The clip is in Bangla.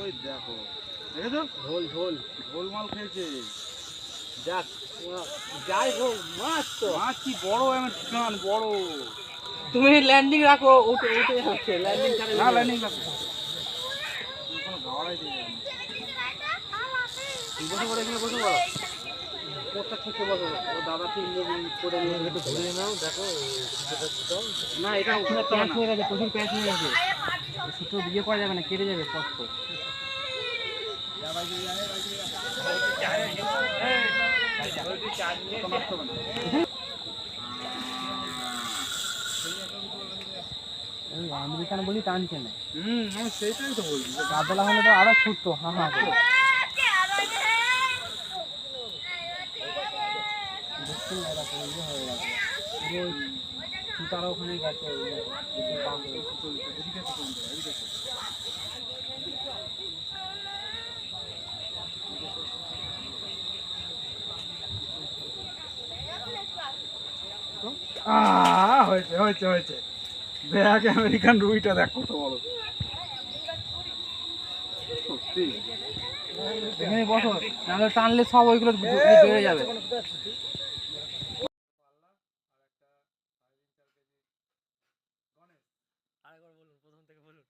ওই দেখো দেখেছ? ঝোল ঝোল ঝোল মাল খেয়েছে। যাক যাই হোক মাছ তো। মাছ কি বড় আমেরিকান বড়। তুমি ল্যান্ডিং রাখো উঠে উঠে যাচ্ছে ল্যান্ডিং করে না ল্যান্ডিং লাগবে কোনো গাওয়ারাই দিয়ে যাবে বসে পড়ে এখানে বসে পড়ো। কোথা থেকে বসো। ও দাদা ঠিক করে নিয়ে একটু ঘুরে নাও দেখো না এটা ওখানে প্যাঁচ হয়ে গেছে প্রচুর প্যাঁচ হয়ে গেছে। সুতো বিয়ে করা যাবে না কেটে যাবে কষ্ট। আমেরিকান বলি টানছে না হুম আমি সেইটাই তো বলছি। কাতলা হলে তো আরও ছুটতো হা হা করে ইয়ে হয়ে সুতারা ওখানে গেছে হয়েছে হয়েছে হয়েছে। দেখ আমেরিকান রুইটা দেখ কত বড়। টানলে সব ওইগুলো বেড়ে যাবে। আরেকবার বলুন প্রথম থেকে বলুন।